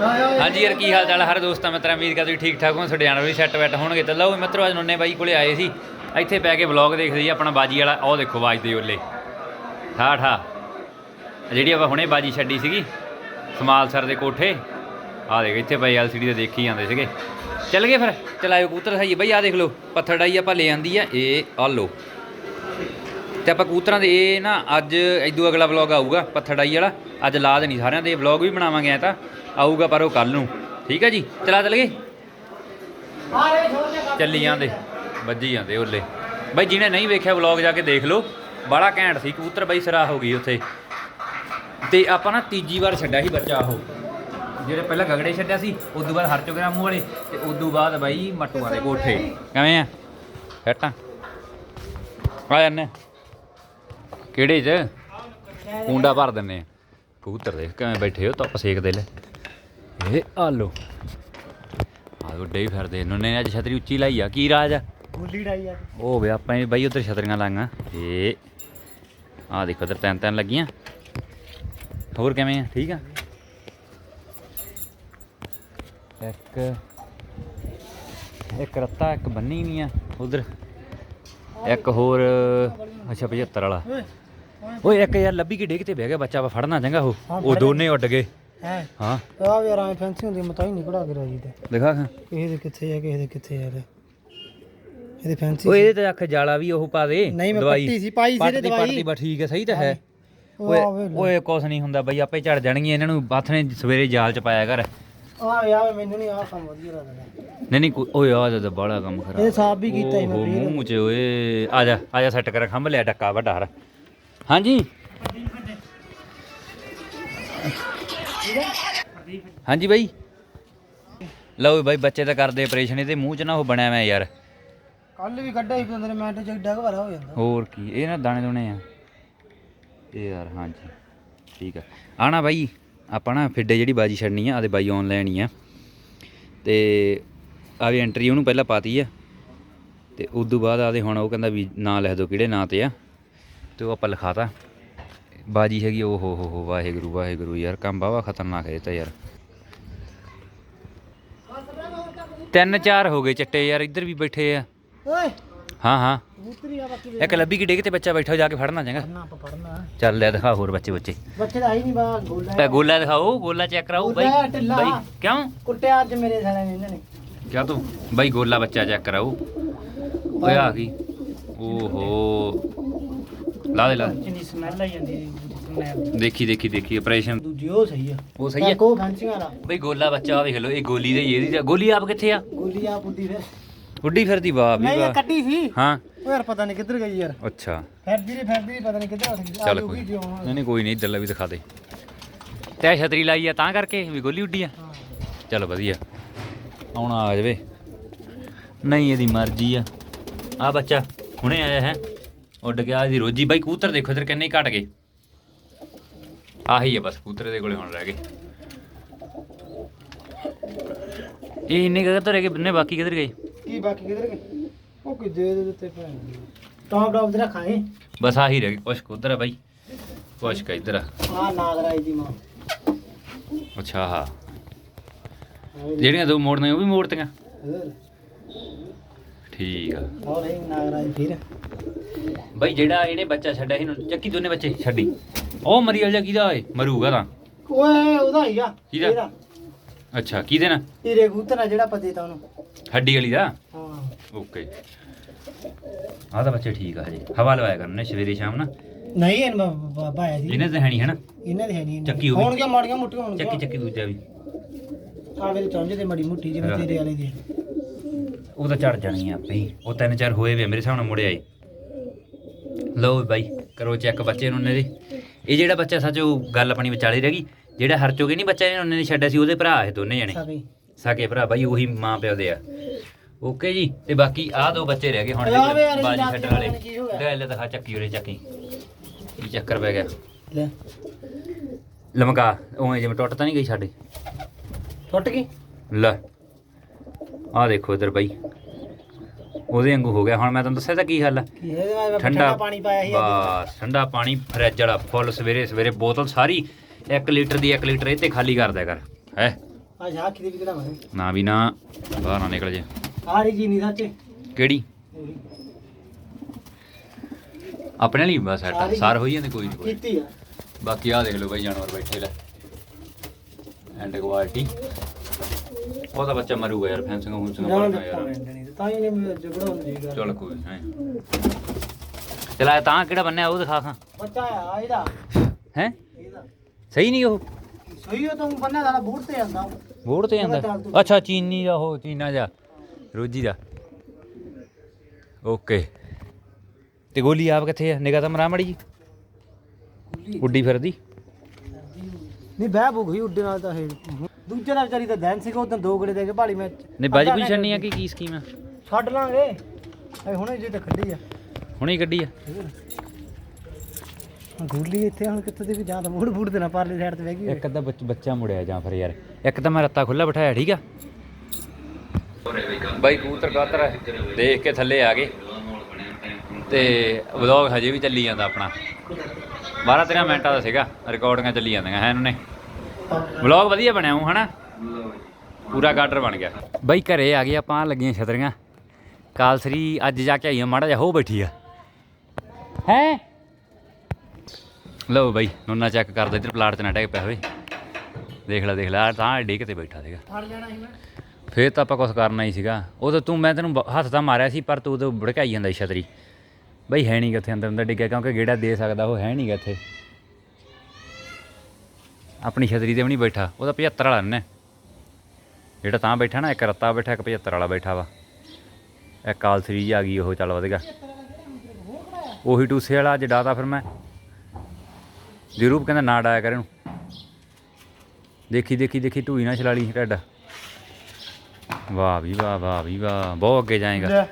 ਹਾਂਜੀ ਯਾਰ, ਕੀ ਹਾਲ ਚਾਲ ਹਰ ਦੋਸਤਾਂ ਮਿੱਤਰਾਂ, ਉਮੀਦ ਕਰਦਾ ਤੁਸੀਂ ਠੀਕ ਠਾਕ ਹੋ ਤੁਹਾਡੇ ਜਾਨਵਰ ਵੀ ਸੈੱਟ ਵੈਟ ਹੋਣਗੇ। ਤਾਂ ਲਓ ਮਿੱਤਰੋ, ਅੱਜ ਨੁੰਨੇ ਬਾਈ ਕੋਲੇ ਆਏ ਸੀ। ਇੱਥੇ ਪੈ ਕੇ ਵਲੌਗ ਦੇਖਦੇ ਜੀ, ਆਪਣਾ ਬਾਜੀ ਵਾਲਾ ਉਹ ਦੇਖੋ ਬਾਜਦੇ ਉੱਲੇ ਠਾ ਠਾ। ਜਿਹੜੀ ਆਪਾਂ ਹੁਣੇ ਬਾਜੀ ਛੱਡੀ ਸੀਗੀ, ਸਮਾਲ ਸਰ ਦੇ ਕੋਠੇ, ਆਹ ਦੇਖ, ਇੱਥੇ ਪਈ ਐਲਸੀਡੀ ਤੇ ਦੇਖੀ ਜਾਂਦੇ ਸੀਗੇ। ਚੱਲ ਗਏ ਫਿਰ ਚਲਾਇਓ ਕਬੂਤਰ ਸਹੀ ਬਈ, ਆਹ ਦੇਖ ਲਓ, ਪੱਥਰ ਡਾਈ ਆਪਾਂ ਲੈ ਆਂਦੀ ਆ, ਇਹ ਆ ਲਓ। ਤੇ ਆਪਾਂ ਕਬੂਤਰਾਂ ਦੇ ਇਹ ਨਾ ਅੱਜ ਇਦੋਂ ਅਗਲਾ ਵਲੌਗ ਆਊਗਾ ਪੱਥਰ ਡਾਈ ਵਾਲਾ। ਅੱਜ ਲਾਜ ਨਹੀਂ ਸਾਰਿਆਂ ਦੇ ਵਲੌਗ ਵੀ ਬਣਾਵਾਂਗੇ ਐ ਤਾਂ। ਆਊਗਾ ਪਰ ਉਹ ਕੱਲ ਨੂੰ। ਠੀਕ ਹੈ ਜੀ? ਚਲਾ ਚੱਲ ਗਏ? ਚੱਲੀ ਜਾਂਦੇ। ਵੱਜੀ ਜਾਂਦੇ ਓਲੇ। ਬਾਈ, ਜਿਹਨੇ ਨਹੀਂ ਵੇਖਿਆ ਵਲੌਗ ਜਾ ਕੇ ਦੇਖ ਲਓ। ਬੜਾ ਘੈਂਟ ਸੀ ਕਬੂਤਰ ਬਾਈ ਸਰਾ ਹੋ ਗਈ ਉੱਥੇ। ਤੇ ਆਪਾਂ ਨਾ ਤੀਜੀ ਵਾਰ ਛੱਡਿਆ ਸੀ ਬੱਚਾ ਉਹ। ਜਿਹੜੇ ਪਹਿਲਾਂ ਗਗੜੇ ਛੱਡਿਆ ਸੀ, ਉਦੋਂ ਬਾਅਦ ਹਰਚੋਗਰਾਮੂ ਵਾਲੇ, ਤੇ ਉਦੋਂ ਬਾਅਦ ਬਾਈ, ਮਟੂਆਂ ਦੇ ਕੋਠੇ। ਕਿਵੇਂ ਆ? ਫੈਟਾਂ ਆ। ਜਾਂਦੇ ਕਿਹੜੇ ਚ? ਕੁੰਡਾ ਭਰ ਦਿੰਨੇ ਆ। ਕਬੂਤਰ ਦੇਖ ਕਿਵੇਂ ਬੈਠੇ ਹੋ ਧੁੱਪ ਸੇਕਦੇ ਲੈ। ਇਹ ਆ ਲੋ ਆ ਵੱਡੇ ਹੀ ਫਿਰਦੇ ਇਹਨਾਂ ਨੇ ਅੱਜ ਛਤਰੀ ਉੱਚੀ ਲਾਈ ਆ। ਕੀ ਰਾਜ ਆ? ਗੁੱਲੀ ਡਾਈ ਆ। ਉਹ ਵੇ ਆਪਾਂ ਬਾਈ ਉਧਰ ਛਤਰੀਆਂ ਲਾਈਆਂ ਇਹ ਆ ਦੇਖੋ ਉਧਰ ਤਿੰਨ ਤਿੰਨ ਲੱਗੀਆਂ। ਹੋਰ ਕਿਵੇਂ ਆ? ਠੀਕ ਆ? ਇੱਕ ਇੱਕ ਰੱਤਾ ਇੱਕ ਬੰਨੀ ਵੀ ਆ। ਉਧਰ। ਇੱਕ ਹੋਰ ਅੱਛਾ 75 ਵਾਲਾ। ਓਏ ਇੱਕ ਯਾਰ ਲੱਭੀ ਕਿ ਡਿੱਗ ਤੇ ਬਹਿ ਗਿਆ ਬੱਚਾ ਵਾ ਫੜਨਾ ਚੰਗਾ ਉਹ। ਹਾਂ, ਉਹ ਫੜ ਦੋਨੇ ਉੱਡ ਗਏ। ਹੈ? ਹਾਂ। ਆ ਯਾਰ ਐ ਫੈਂਸੀ ਹੁੰਦੀ ਮਤਾ ਹੀ ਨਹੀਂ ਕਢਾ ਕੇ ਰਾਜੀ ਤੇ। ਦਿਖਾ। ਖਾਂ ਕਿਸੇ ਦੇ ਕਿੱਥੇ ਆ ਕਿਸੇ ਦੇ ਕਿੱਥੇ ਆ ਇਹਦੇ। ਫੈਂਸੀ ਓਏ ਇਹਦੇ ਤੇ ਅੱਖ ਜਾਲਾ ਵੀ ਉਹ ਪਾ ਦੇ ਨਹੀਂ ਮੈਂ ਪੱਟੀ ਸੀ ਪਾਈ ਸੀ ਇਹਦੇ ਦਵਾਈ। ਪੱਟਦੀ ਬਾ ਠੀਕ ਹੈ ਸਹੀ ਤਾਂ ਹੈ। ਓਏ ਓਏ ਕੁਛ ਨਹੀਂ ਹੁੰਦਾ ਬਈ ਆਪੇ ਝੜ ਜਾਣਗੀਆਂ ਇਹਨਾਂ ਨੂੰ ਹੱਥ ਨੇ ਸਵੇਰੇ ਜਾਲ ਚ ਪਾਇਆ ਕਰ। ਆ ਯਾਰ ਮੈਨੂੰ ਨਹੀਂ ਆ ਕੰਮ ਵਧੀਆ ਲੱਗਦਾ। ਨਹੀਂ ਨਹੀਂ ਕੋਈ- ਓਏ ਆ ਜਦ ਬੜਾ ਕੰਮ ਖਰਾਬ। ਇਹ ਸਾਫ਼ ਵੀ ਕੀਤਾ ਸੀ ਮੈਂ ਓਹੋ, ਫੇਰ ਮੂੰਹ ਚ ਓਏ ਆ ਜਾ ਆ ਜਾ ਸੈੱਟ ਕਰ ਖੰਭ ਲਿਆ ਡੱਕਾ ਵੱਡਾ ਹਰ। ਹਾਂਜੀ। ਹਾਂਜੀ ਬਾਈ। ਲਓ ਬਾਈ ਬੱਚੇ ਤਾਂ ਕਰਦੇ ਆਪਰੇਸ਼ਨ ਇਹਦੇ ਮੂੰਹ ਚ ਨਾ ਉਹ ਬਣਿਆ ਮੈਂ ਯਾਰ। ਕੱਲ ਵੀ ਕੱਢਿਆ ਬੰਦੇ ਨੇ ਮਿੰਟ ਚ ਡੱਗ ਭਰਾ ਹੋ ਜਾਂਦਾ। ਹੋਰ ਕੀ ਇਹ ਨਾ ਦਾਣੇ ਦੋਣੇ ਆ। ਇਹ ਯਾਰ ਹਾਂਜੀ। ਠੀਕ ਆ। ਆਣਾ ਬਾਈ ਆਪਾਂ ਨਾ ਫਿੱਡੇ ਜਿਹੜੀ ਬਾਜੀ ਛੱਡਣੀ ਆ ਆਦੇ ਬਾਈ ਆਨਲਾਈਨ ਹੀ ਆ। ਤੇ ਆ ਵੀ ਐਂਟਰੀ ਉਹਨੂੰ ਪਹਿਲਾਂ ਪਾਤੀ ਆ। ਤੇ ਉਸ ਤੋਂ ਬਾਅਦ ਆਦੇ ਹੁਣ ਉਹ ਕਹਿੰਦਾ ਵੀ ਨਾਂ ਲਿਖ ਦਿਓ ਕਿਹੜੇ ਨਾਂ ਤੇ ਆ। ਤੇ ਉਹ ਆਪਾਂ ਲਿਖਾਤਾ। ਬਾਜੀ ਹੈਗੀ ਉਹ ਹੋ ਹੋ ਹੋ ਵਾਹਿਗੁਰੂ ਵਾਹਿਗੁਰੂ ਯਾਰ ਕੰਮ ਬਾਵਾ ਖਤਰਨਾਕ ਹੈ ਇਹ ਤਾਂ ਯਾਰ। ਤਿੰਨ ਚਾਰ ਹੋ ਗਏ ਚਿੱਟੇ ਯਾਰ ਇੱਧਰ ਵੀ ਬੈਠੇ ਆ। ਓਏ। ਹਾਂ ਹਾਂ। ਕਬੂਤਰੀ ਆ ਬਾਕੀ ਇੱਕ ਲੱਭੀ ਕੀ ਡਿੱਗ ਤੇ ਬੱਚਾ ਬੈਠਾ ਜਾ ਕੇ ਫੜਨਾ ਚੰਗਾ। ਪੜਨਾ ਆਪਾਂ ਪੜਨਾ ਚੱਲ ਲੈ ਦਿਖਾ ਹੋਰ ਬੱਚੇ ਬੱਚੇ। ਬੱਚੇ ਦਾ ਆਈ ਨਹੀਂ ਬਾ ਗੋਲਾ ਪੈ ਗੋਲਾ ਦਿਖਾਓ ਗੋਲਾ ਚੈੱਕ ਕਰਾਓ ਬਾਈ। ਗੋਲਾ ਢਿੱਲਾ। ਬਾਈ ਕਿਉਂ? ਕੁੱਟਿਆ ਅੱਜ ਮੇਰੇ ਸਾਲੇ ਨੇ ਇਹਨਾਂ ਨੇ। ਕਿਆ ਤੂੰ? ਬਾਈ ਗੋਲਾ ਬੱਚਾ ਚੈੱਕ ਕਰਾਓ। ਓਏ ਆ ਗਈ। ਓਹੋ। ਲਾ ਦੇ ਲਾ ਦੇ। ਕਿੰਨੀ ਸਮੈਲ ਆਈ ਜਾਂਦੀ ਹੈ ਦੇਖੀ ਦੇਖੀ ਦੇਖੀ ਆਪਰੇਸ਼ਨ ਦੂਜੀ ਉਹ ਸਹੀ ਆ। ਉਹ ਸਹੀ ਹੈ ਕੋ ਫੈਂਸੀਆਂ ਵਾਲਾ। ਬਈ ਗੋਲਾ ਬੱਚਾ ਵੇਖ ਲਓ ਇਹ ਗੋਲੀ ਦੇ ਇਹਦੀ ਤਾਂ- ਗੋਲੀ ਆਪ ਕਿੱਥੇ ਆ? ਗੋਲੀ ਆ ਬੁੱਢੀ ਫਿਰ। ਉੱਡੀ ਫਿਰਦੀ ਵਾਹ ਵੀ ਨਹੀਂ ਇਹ ਵਾਹ। ਸੀ। ਹਾਂ। ਉਹ ਯਾਰ ਪਤਾ ਨਹੀਂ ਕਿੱਧਰ ਗਈ ਯਾਰ। ਅੱਛਾ। ਫਿਰਦੀ ਰਹੀ ਫਿਰਦੀ ਰਹੀ ਪਤਾ ਨਹੀਂ ਕਿੱਧਰ ਉੱਠ ਗਈ। ਚੱਲ ਕੋਈ ਨਹੀਂ ਨਹੀਂ ਕੋਈ ਨਹੀਂ ਇੱਧਰਲਾ ਵੀ ਦਿਖਾ ਦੇ। ਤੈ ਛਤਰੀ ਲਾਈ ਆ ਤਾਂ ਕਰਕੇ ਵੀ ਗੋਲੀ ਉੱਡੀ ਆ। ਚੱਲ ਵਧੀਆ। ਆਉਣਾ ਆ ਜਾਵੇ। ਨਹੀਂ ਇਹਦੀ ਮਰਜ਼ੀ ਆ। ਆ ਬੱਚਾ ਹੁਣੇ ਆਇਆ ਹੈ। ਉੱਡ ਗਿਆ ਇਹਦੀ ਰੋਜੀ। ਬਾਈ ਕਬੂਤਰ ਦੇਖੋ ਇਧਰ ਕਿੰਨੇ ਹੀ ਘਟ ਗਏ। ਆਹੀ ਹੈ ਬਸ ਕਬੂਤਰ ਦੇ ਕੋਲੇ ਹੁਣ ਰਹਿ ਗਏ। ਇਹ ਇੰਨੇ ਕਿੱਧਰ ਰਹਿ ਗਏ ਨੇ ਬਾਕੀ ਕਿੱਧਰ ਗਏ? ਕੀ ਬਾਕੀ ਕਿੱਧਰ ਗਏ? ਉਹ ਕਿ ਦੇ ਦੇ ਦਿੱਤੇ ਭੈਣ ਟੌਪ ਟੌਪ ਤੇ ਰੱਖਾਂਗੇ। ਬਸ ਆਹੀ ਰਹਿ ਗਏ। ਕੁਛ ਕੁ ਉੱਧਰ ਆ ਬਾਈ। ਕੁਛ ਕੁ ਇੱਧਰ ਆ। ਨਾਗਰਾਈ ਦੀ ਮਾਂ। ਅੱਛਾ ਹਾਂ ਜਿਹੜੀਆਂ ਦੋ ਮੋੜਨੇ ਉਹ ਵੀ ਮੋੜਤੀਆਂ ਠੀਕ ਆ। ਹੋਰ ਇਹ ਨਾਗਰਾਈ ਫਿਰ? ਬਾਈ ਜਿਹੜਾ ਇਹਨੇ ਬੱਚਾ ਛੱਡਿਆ ਸੀ ਇਹਨੂੰ- ਚੱਕੀ ਦੋਨੇ ਬੱਚੇ ਛੱਡੀ। ਉਹ ਮਰੀ ਵਾਲਾ ਕਿਹਦਾ ਓਏ? ਮਰੂਗਾ ਤਾਂ। ਓਏ ਉਹਦਾ ਹੀ ਆ। ਕਿਹਦਾ? ਇਹਦਾ। ਅੱਛਾ ਕਿਹਦੇ ਨਾਲ? ਹੀਰੇ ਕਬੂਤਰ ਆ ਜਿਹੜਾ ਪਤੇ ਤਾਂ ਉਹਨੂੰ। ਹੱਡੀ ਵਾਲੀ ਦਾ? ਹਾਂ। ਓਕੇ। ਆਹ ਤਾਂ ਬੱਚੇ ਠੀਕ ਆ ਹਜੇ। ਹਵਾ ਲਵਾਇਆ ਕਰਨੇ ਸਵੇਰੇ ਸ਼ਾਮ ਨਾ। ਨਹੀਂ ਇਹਨ ਬਾਇਆ ਸੀ। ਇਹਨੇ ਤਾਂ ਹੈ ਨਹੀਂ ਹਨਾ? ਇਹਨਾਂ ਦੇ ਹੈ ਨਹੀਂ ਚੱਕੀ ਹੋਵੇ। ਹੋਣਗੇ ਮਾੜੀਆਂ ਮੁੱਟੀਆਂ ਹੋਣਗੀਆਂ। ਚੱਕੀ ਚੱਕੀ ਦੂਜਾ ਵੀ। ਆ ਵੇਲੇ ਚੌਂਜੇ ਤੇ ਮੜੀ ਮੁੱਠੀ ਜਿਵੇਂ। ਤੇਰੇ ਵਾਲੇ ਦੀ। ਉਹ ਤਾਂ ਚੜ ਜਾਣੀ ਆ ਆਪੇ ਹੀ। ਉਹ ਤਿੰਨ ਚਾਰ ਹੋਏ ਵੇ ਮੇਰੇ ਹਿਸਾਬ ਨਾਲ ਮੁੜੇ ਆਏ। ਲਓ ਬਾਈ ਕਰੋ ਚੈੱਕ ਬੱਚੇ ਨੂੰ ਉਹਨਾਂ ਦੇ। ਇਹ ਜਿਹੜਾ ਬੱਚਾ ਸੱਚ ਉਹ ਗੱਲ ਆਪਣੀ ਵਿਚਾਲੇ ਰਹਿ ਗਈ। ਜਿਹੜਾ ਹਰਚੋਗੇ ਨਹੀਂ ਬੱਚਾ ਇਹਨੇ ਨੇ ਛੱਡਿਆ ਸੀ ਉਹਦੇ ਭਰਾ ਇਹ ਦੋਨੇ ਜਣੇ। ਸਕੇ ਭਰਾ ਬਾਈ ਉਹੀ ਮਾਂ ਪਿਓ ਦੇ ਆ। ਓਕੇ ਜੀ ਤੇ ਬਾਕੀ ਆਹ ਦੋ ਬੱਚੇ ਰਹਿ ਗਏ ਹੁਣ ਵੇ ਯਾਰ ਬਾਜੀ ਛੱਡਣ ਵਾਲੇ। ਲੱਤ ਕੀ ਹੋ ਗਿਆ? ਲੈ ਲੈ ਦਿਖਾ ਚੱਕੀ ਉਰੇ ਚੱਕੀ। ਕੀ ਚੱਕਰ ਪੈ ਗਿਆ? ਲੈ। ਲਮਕਾ ਉਵੇਂ ਜਿਵੇਂ ਟੁੱਟ ਤਾਂ ਨਹੀਂ ਗਈ ਸਾਡੇ? ਟੁੱਟ ਗਈ? ਲੈ। ਆਹ ਦੇਖੋ ਇਧਰ ਬਾਈ। ਉਹਦੇ ਵਾਂਗੂ ਹੋ ਗਿਆ। ਹੁਣ ਮੈਂ ਤੁਹਾਨੂੰ ਦੱਸਿਆ ਤਾਂ ਕੀ ਹੱਲ ਆ? ਠੰਡਾ ਪਾਣੀ ਪਾਇਆ ਸੀ। ਬਸ ਠੰਡਾ ਪਾਣੀ ਫਰਿੱਜ ਵਾਲਾ ਫੁੱਲ ਸਵੇਰੇ ਸਵੇਰੇ ਬੋਤਲ ਸਾਰੀ 1 ਲੀਟਰ ਦੀ 1 ਲੀਟਰ ਇਹ ਤੇ ਖਾਲੀ ਕਰ ਦਿਆ ਕਰ। ਹੈ? ਆ ਵੀ ਨਾ ਵੀ ਨਾ ਬਾਹਰ ਨਾ ਨਿਕਲ ਜੇ। ਆੜੀ ਜੀ ਨਹੀਂ ਸੱਚੇ? ਕਿਹੜੀ? ਆਪਣੇ ਲਈ ਬਸ ਸੈਟ ਸਾਰੀ- ਹੋਈ ਜਾਂਦੇ ਕੋਈ ਨਹੀਂ ਕੋਈ ਕੀਤੀ ਆ। ਬਾਕੀ ਆ ਦੇਖ ਲਓ ਬਾਈ ਜਾਨਵਰ ਬੈਠੇ ਲੈ। ਐਂਡ ਕੁਆਲਿਟੀ ਉਹਦਾ ਬੱਚਾ ਮਰੂਗਾ ਯਾਰ ਫੈਂਸਿੰਗ ਫੂੰਸਿੰਗ ਨਾ ਪੜਨਾ ਯਾਰ। ਤਾਂ ਹੀ ਨੇ ਜਗੜਾ ਹੁੰਦੀ ਗੱਲ ਚਲ ਕੋਈ ਨਹੀਂ ਚਲਾ ਤਾਂ ਕਿਹੜਾ ਬੰਨਿਆ ਉਹ ਦਿਖਾ ਖਾਂ ਬੱਚਾ ਆ ਇਹਦਾ। ਹੈ? ਇਹਦਾ। ਸਹੀ ਨਹੀਂ ਉਹ? ਸਹੀ ਉਹ ਤੂੰ ਬੰਨਾ ਦਾ ਬੂਟ ਤੇ ਜਾਂਦਾ। ਬੋੜ ਤੇ ਜਾਂਦਾ? ਅੱਛਾ ਚੀਨੀ ਦਾ ਉਹ ਚੀਨਾ ਜਾ ਰੋਜੀ ਦਾ। ਓਕੇ। ਤੇ ਗੋਲੀ ਆਪ ਕਿੱਥੇ ਆ? ਨਿਗਾਹ ਤਾਂ ਮਰਾ ਮੜੀ ਜੀ। ਉੱਡੀ ਫਿਰਦੀ। ਨਹੀਂ ਬਹਿ ਬੁਗ ਹੀ ਉੱਡੇ ਨਾਲ ਤਾਂ ਇਹ। ਦੂਜੇ ਦਾ ਵਿਚਾਰੀ ਤਾਂ ਦੈਨ ਸੀਗਾ ਉਦੋਂ ਦੋ ਗੜੇ ਦੇ ਕੇ ਭਾਲੀ ਮੈਂ ਨਹੀਂ ਬਾਜੀ ਪੁੱਛਣ ਨਹੀਂ ਆ ਕਿ ਕੀ ਸਕੀਮ ਆ? ਛੱਡ ਲਾਂਗੇ। ਇਹ ਹੁਣੇ ਜੇ ਤਾਂ ਖੱਡੀ ਆ। ਹੁਣੇ ਹੀ ਕੱਢੀ ਆ? ਗੁੱਲੀ ਇੱਥੇ ਹੁਣ ਕਿੱਥੇ ਦੀ ਵੀ ਜਾਂ ਤਾਂ ਮੂੜ ਫੂੜ ਤੇ ਨਾ ਪਰਲੀ ਸਾਈਡ ਤੇ ਬਹਿ ਗਈ ਇੱਕ ਅੱਧਾ ਬੱਚ- ਮੁੜਿਆ ਜਾਂ ਫਿਰ ਯਾਰ। ਇੱਕ ਤਾਂ ਮੈਂ ਰੱਤਾ ਖੁੱਲਾ ਬਿਠਾਇਆ ਠੀਕ ਆ? ਬਾਈ ਕਬੂਤਰ ਕਾਤਰ ਦੇਖ ਕੇ ਥੱਲੇ ਆ ਗਏ। ਤੇ ਵਲੌਗ ਹਜੇ ਵੀ ਚੱਲੀ ਜਾਂਦਾ ਆਪਣਾ। 12 13 ਮਿੰਟਾਂ ਦਾ ਸੀਗਾ ਰਿਕਾਰਡਿੰਗਾਂ ਚੱਲੀ ਜਾਂਦੀਆਂ ਹੈ ਇਹਨਾਂ ਨੇ। ਵਲੌਗ ਵਧੀਆ ਬਣਿਆ ਹੂੰ ਹਨਾ? ਪੂਰਾ ਗਾਡਰ ਬਣ ਗਿਆ। ਬਾਈ ਘਰੇ ਆ ਗਏ ਆਪਾਂ ਲੱਗੀਆਂ ਛਤਰੀਆਂ। ਕਾਲਸਰੀ ਅੱਜ ਜਾ ਕੇ ਆਈ ਆ ਮਾੜਾ ਜਿਹਾ ਹੋ ਬੈਠੀ ਆ। ਹੈ? ਲਓ ਬਾਈ ਨੋਨਾ ਚੈੱਕ ਕਰਦਾ ਇੱਧਰ ਪਲਾਟ ਤੇ ਨਾ ਡਿੱਗ ਪਿਆ ਹੋਵੇ। ਦੇਖ ਲੈ ਦੇਖ ਲੈ ਤਾਂ ਏਡੀ ਕਿਤੇ ਬੈਠਾ ਸੀਗਾ। ਫੜ ਜਾਣਾ ਸੀ ਮੈਂ। ਫੇਰ ਤਾਂ ਆਪਾਂ ਕੁਝ ਕਰਨਾ ਹੀ ਸੀਗਾ। ਉਹ ਤਾਂ ਤੂੰ ਮੈਂ ਤੈਨੂੰ ਬ- ਹੱਥ ਤਾਂ ਮਾਰਿਆ ਸੀ ਪਰ ਤੂੰ ਉਦੋਂ ਭੜਕਾਈ ਜਾਂਦਾ ਸੀ ਛਤਰੀ। ਬਈ ਹੈ ਨਹੀਂ ਕਿੱਥੇ ਅੰਦਰ ਅੰਦਰ ਡਿੱਗਿਆ ਕਿਉਂਕਿ ਗੇੜਾ ਦੇ ਸਕਦਾ ਉਹ ਹੈ ਨਹੀਂ ਇੱਥੇ। ਆਪਣੀ ਛਤਰੀ ਤੇ ਵੀ ਨਹੀਂ ਬੈਠਾ ਉਹਦਾ 75 ਵਾਲਾ ਨੇ। ਜਿਹੜਾ ਤਾਂ ਬੈਠਾ ਨਾ ਇੱਕ ਰੱਤਾ ਬੈਠਾ ਇੱਕ 75 ਵਾਲਾ ਬੈਠਾ ਵਾ। ਇੱਕ ਕਾਲ ਸੀਰੀਜ਼ ਆ ਗਈ ਉਹ ਚੱਲ ਵਧਗਾ ਉਹੀ ਟੂਸੇ ਵਾਲਾ ਅੱਜ ਡਾਤਾ ਫਿਰ ਮੈਂ। ਜਰੂਰ ਕਹਿੰਦਾ ਨਾ ਡਾਇਆ ਕਰ ਇਹਨੂੰ। ਦੇਖੀ ਦੇਖੀ ਦੇਖੀ ਢੂਈ ਨਾ ਛਲਾਲੀ ਢੱਡ ਵਾਹ ਵੀ ਵਾਹ ਵਾਹ ਵੀ ਵਾਹ। ਬਹੁਤ ਅੱਗੇ ਜਾਏਗਾ।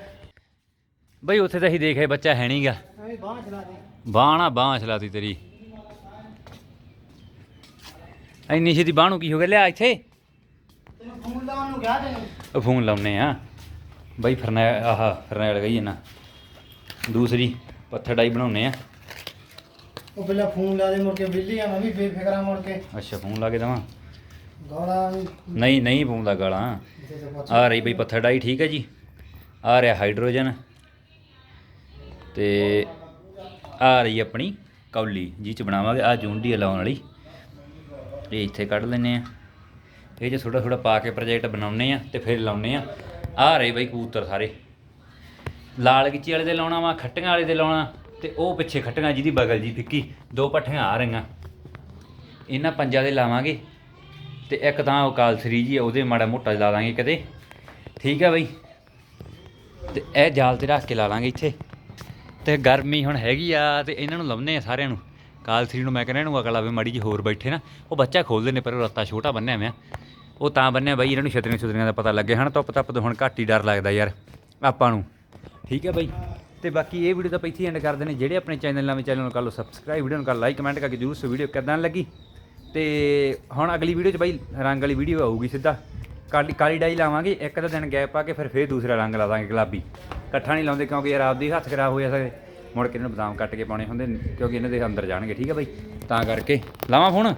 ਬਈ ਉੱਥੇ ਤਾਂ ਅਸੀਂ ਦੇਖਿਆ ਬੱਚਾ ਹੈ ਨਹੀਂਗਾ ਬਾਂਹ ਚਲਾ ਦੇ। ਬਾਂਹ ਨਾ ਬਾਂਹ ਚਲਾਤੀ ਤੇਰੀ। ਇੰਨੀ ਛੇਤੀ ਬਾਂਹ ਨੂੰ ਕੀ ਹੋ ਗਿਆ? ਲਿਆ ਇੱਥੇ। ਤੈਨੂੰ ਫੋਨ ਲਾਉਣ ਨੂੰ ਗਿਆ ਤੈਨੂੰ। ਉਹ ਫੋਨ ਲਾਉਨੇ ਆ। ਬਈ ਫਰਨੈ ਆਹ ਫਰਨੈਲ ਗਈ ਨਾ ਦੂਸਰੀ ਪੱਥਰ ਡਾਈ ਬਣਾਉਨੇ ਆ। ਉਹ ਪਹਿਲਾਂ ਫੋਨ ਲਾ ਦੇ ਮੁੜ ਕੇ ਬਿੱਲੀ ਆ ਮੈਂ ਵੀ ਬੇਫਿਕਰਾਂ ਮੁੜ ਕੇ। ਅੱਛਾ ਫੋਨ ਲਾ ਕੇ ਦਵਾਂ? ਗਾਲਾਂ ਨਹੀਂ ਨਹੀਂ ਪਾਉਂਦਾ ਗਾਲਾਂ। ਜਿੱਥੇ ਤੇ ਪੁੱਛ। ਆ ਰਹੀ ਬਈ ਪੱਥਰ ਡਾਈ ਠੀਕ ਹੈ ਜੀ। ਆ ਰਿਹਾ ਹਾਈਡਰੋਜਨ। ਤੇ ਆ ਰਹੀ ਆਪਣੀ ਕੌਲੀ ਜੀ ਚ ਬਣਾਵਾਂਗੇ। ਆ ਜੂੰਡੀ ਲਾਉਣ ਵਾਲੀ। ਇਹ ਇੱਥੇ ਕੱਢ ਲੈਨੇ ਆ ਇਹ ਚ ਥੋੜਾ ਥੋੜਾ ਪਾ ਕੇ ਪ੍ਰੋਜੈਕਟ ਬਣਾਉਨੇ ਆ ਤੇ ਫਿਰ ਲਾਉਨੇ ਆ ਆ ਰਹੇ ਬਈ ਕਬੂਤਰ ਸਾਰੇ। ਲਾਲ ਗਿੱਚੀ ਵਾਲੇ ਦੇ ਲਾਉਣਾ ਵਾ, ਖੱਟੀਆਂ ਵਾਲੇ ਦੇ ਲਾਉਣਾ ਤੇ ਉਹ ਪਿੱਛੇ ਖੱਟੀਆਂ ਜਿਹਦੀ ਬਗਲ ਜੀ ਫਿੱਕੀ। ਦੋ ਪੱਠੀਆਂ ਆ ਰਹੀਆਂ। ਇਹਨਾਂ ਪੰਜਾਂ ਦੇ ਲਾਵਾਂਗੇ ਤੇ ਇੱਕ ਤਾਂ ਉਹ ਕਾਲਸਰੀ ਜੀ, ਉਹਦੇ ਮਾੜਾ ਮੋਟਾ ਲਾ ਦਾਂਗੇ ਕਦੇ ਠੀਕ ਆ ਬਈ। ਤੇ ਇਹ ਜਾਲ ਤੇ ਰੱਖ ਕੇ ਲਾ ਲਾਂਗੇ ਇੱਥੇ। ਤੇ ਗਰਮੀ ਹੁਣ ਹੈਗੀ ਆ ਤੇ ਇਹਨਾਂ ਨੂੰ ਲਾਉਨੇ ਆ ਸਾਰਿਆਂ ਨੂੰ। ਕਾਲਸਰੀ ਨੂੰ ਮੈਂ ਕਹਿੰਦਾ ਇਹਨੂੰ ਅਗਲਾ ਵੀ ਮਾੜੀ ਜੀ ਹੋਰ ਬੈਠੇ ਨਾ। ਉਹ ਬੱਚਾ ਖੋਲਦੇ ਨੇ ਪਰ ਉਹ ਰੱਤਾ ਛੋਟਾ ਬੰਨਿਆ ਹੋਇਆ। ਉਹ ਤਾਂ ਬੰਨਿਆ ਬਾਈ, ਇਹਨਾਂ ਨੂੰ ਛਤਰੀਆਂ ਛਤਰੀਆਂ ਦਾ ਪਤਾ ਲੱਗੇ। ਹਨ ਧੁੱਪ ਤੱਪ ਤੋਂ ਹੁਣ ਘੱਟ ਹੀ ਡਰ ਲੱਗਦਾ ਯਾਰ, ਆਪਾਂ ਨੂੰ। ਠੀਕ ਹੈ ਬਾਈ। ਤੇ ਬਾਕੀ ਇਹ ਵੀਡੀਓ ਤਾਂ ਆਪਾਂ ਇੱਥੇ ਐਂਡ ਕਰਦੇ ਨੇ ਜਿਹੜੇ ਆਪਣੇ ਚੈਨਲ ਨਵੇਂ ਚੈਨਲ ਨੂੰ ਕਰ ਲਓ ਸਬਸਕ੍ਰਾਈਬ ਵੀਡੀਓ ਨੂੰ ਕਰ ਲਾਈਕ ਕਮੈਂਟ ਕਰਕੇ ਜਰੂਰ ਸੋ ਵੀਡੀਓ ਕਿੱਦਾਂ ਲੱਗੀ। ਤੇ ਹੁਣ ਅਗਲੀ ਵੀਡੀਓ 'ਚ ਬਾਈ ਰੰਗ ਵਾਲੀ ਵੀਡੀਓ ਆਊਗੀ ਸਿੱਧਾ। ਕਾਲੀ ਕਾਲੀ ਡਾਈ ਲਾਵਾਂਗੇ, ਇੱਕ ਦਾ ਦਿਨ ਗੈਪ ਪਾ ਕੇ ਫਿਰ ਫੇਰ ਦੂਸਰਾ ਰੰਗ ਲਾ ਦਾਂਗੇ ਗੁਲਾਬੀ। ਇਕੱਠਾ ਨਹੀਂ ਲਾਉਂਦੇ ਕਿਉਂਕਿ ਯਾਰ ਆਪਦੀ ਹੱਥ ਖਰਾਬ ਹੋ ਜਾ ਸਕਦੇ। ਮੁੜ ਕੇ ਇਹਨਾਂ ਨੂੰ ਬਦਾਮ ਕੱਟ ਕੇ ਪਾਉਣੇ ਹੁੰਦੇ ਕਿਉਂਕਿ ਇਹਨਾਂ ਦੇ ਅੰਦਰ ਜਾਣਗੇ, ਠੀਕ ਹੈ ਬਾਈ? ਤਾਂ ਕਰਕੇ, ਲਾਵਾਂ ਫੋਨ?